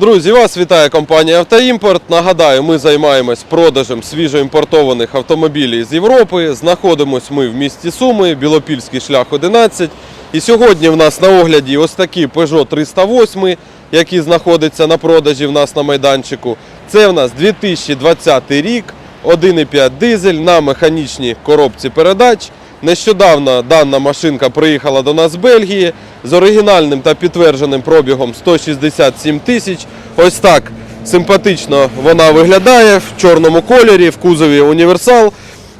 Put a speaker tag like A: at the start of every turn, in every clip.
A: Друзі, вас вітає компанія Автоімпорт. Нагадаю, ми займаємось продажем свіжоімпортованих автомобілів з Європи. Знаходимось ми в місті Суми, Білопільський шлях 11. І сьогодні в нас на огляді ось такі Peugeot 308, які знаходяться на продажі в нас на майданчику. Це в нас 2020 рік, 1,5 дизель на механічній коробці передач. Нещодавно дана машинка приїхала до нас з Бельгії з оригінальним та підтвердженим пробігом 167 тисяч. Ось так симпатично вона виглядає в чорному кольорі, в кузові універсал.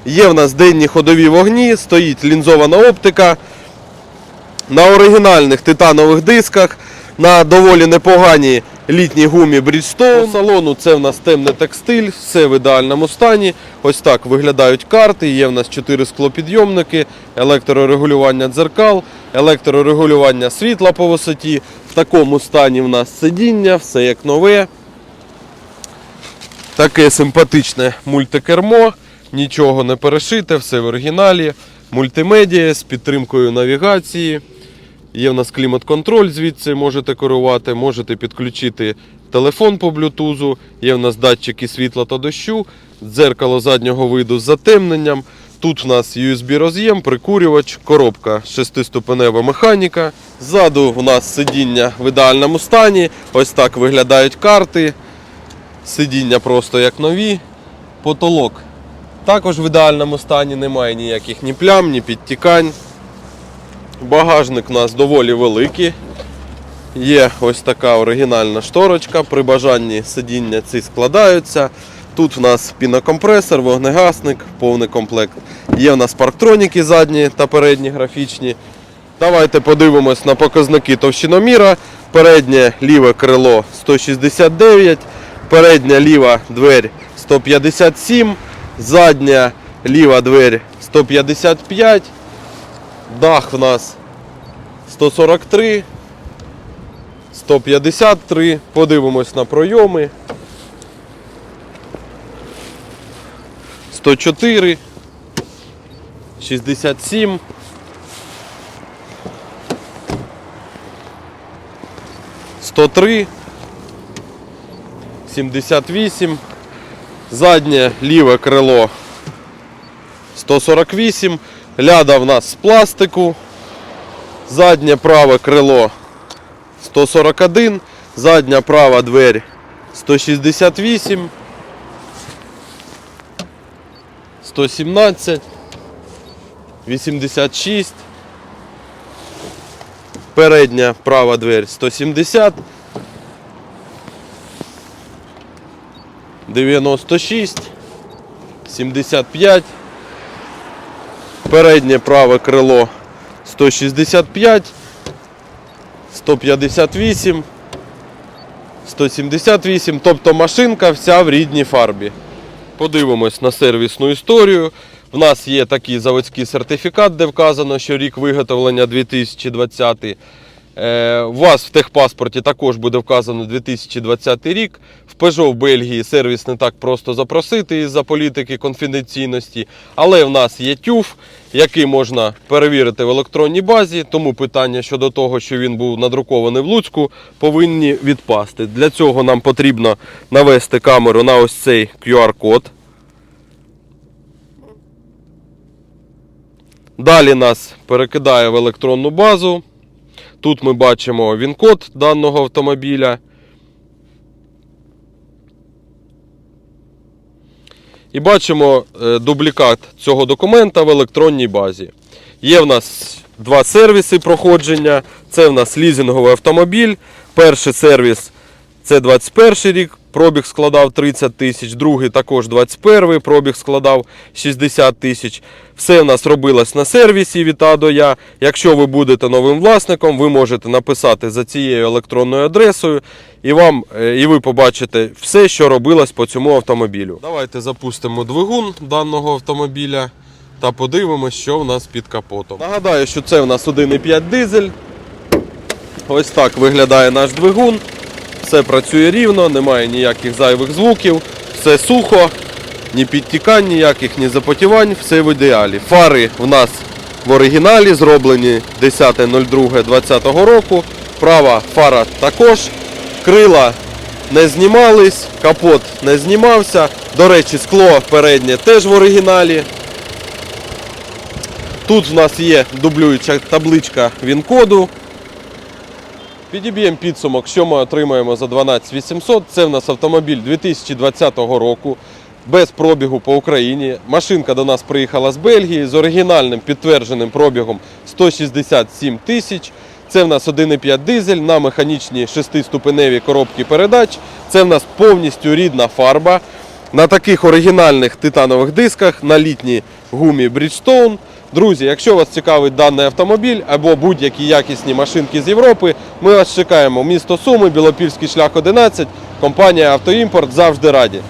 A: Є в нас денні ходові вогні, стоїть лінзована оптика. На оригінальних титанових дисках, на доволі непоганій літній гумі Bridgestone. По салону це в нас темний текстиль, все в ідеальному стані. Ось так виглядають карти. Є в нас 4 склопідйомники, електрорегулювання дзеркал, електрорегулювання світла по висоті. В такому стані в нас сидіння, все як нове. Таке симпатичне мультикермо, нічого не перешите, все в оригіналі. Мультимедіа з підтримкою навігації. Є в нас клімат-контроль, звідси можете керувати, можете підключити телефон по блютузу. Є в нас датчики світла та дощу, дзеркало заднього виду з затемненням. Тут в нас USB роз'єм, прикурювач, коробка шестиступенева механіка. Ззаду у нас сидіння в ідеальному стані. Ось так виглядають карти. Сидіння просто як нові. Потолок також в ідеальному стані, немає ніяких ні плям, ні підтікань. Багажник у нас доволі великий. Є ось така оригінальна шторочка. При бажанні сидіння ці складаються. Тут в нас пінокомпресор, вогнегасник, повний комплект. Є в нас парктроніки задні та передні графічні. Давайте подивимось на показники товщиноміра. Переднє ліве крило 169, передня ліва двері 157, задня ліва двері 155. Дах в нас 143, 153. Подивимось на пройоми. 104, 67. Сто три, сімдесят вісім, заднє ліве крило 148, ляда в нас з пластику, заднє праве крило 141, задня права двері 168, 117, 86, передня права двері 170, 96, 75, переднє праве крило 165, 158, 178, тобто машинка вся в рідній фарбі. Подивимось на сервісну історію. В нас є такий заводський сертифікат, де вказано, що рік виготовлення 2020. Е, У вас в техпаспорті також буде вказано 2020 рік. В Peugeot в Бельгії сервіс не так просто запросити із-за політики конфіденційності, але в нас є TÜV, який можна перевірити в електронній базі. Тому питання щодо того, що він був надрукований в Луцьку, повинні відпасти. Для цього нам потрібно навести камеру на ось цей QR-код. Далі нас перекидає в електронну базу. Тут ми бачимо він-код даного автомобіля. І бачимо е, дублікат цього документа в електронній базі. Є в нас два сервіси проходження. Це в нас лізинговий автомобіль. Перший сервіс це 21 рік, пробіг складав 30 тисяч, другий також 21, пробіг складав 60 тисяч. Все в нас робилось на сервісі від А до Я. Якщо ви будете новим власником, ви можете написати за цією електронною адресою, і вам е, і ви побачите все, що робилось по цьому автомобілю. Давайте запустимо двигун даного автомобіля та подивимося, що в нас під капотом. Нагадаю, що це в нас 1,5 дизель. Ось так виглядає наш двигун. Все працює рівно, немає ніяких зайвих звуків, все сухо, ні підтікань ніяких, ні запотівань, все в ідеалі. Фари в нас в оригіналі зроблені 10.02.2020 року. Права фара також. Крила не знімались, капот не знімався. До речі, скло переднє теж в оригіналі. Тут в нас є дублююча табличка він-коду. Підіб'ємо підсумок, що ми отримаємо за 12 800. Це в нас автомобіль 2020 року, без пробігу по Україні. Машинка до нас приїхала з Бельгії з оригінальним підтвердженим пробігом 167 тисяч. Це в нас 1,5 дизель на механічній 6-ступеневій коробці передач. Це в нас повністю рідна фарба. На таких оригінальних титанових дисках на літній гумі Bridgestone. Друзі, якщо вас цікавить даний автомобіль або будь-які якісні машинки з Європи, ми вас чекаємо. Місто Суми, Білопільський шлях 11, компанія Автоімпорт завжди раді.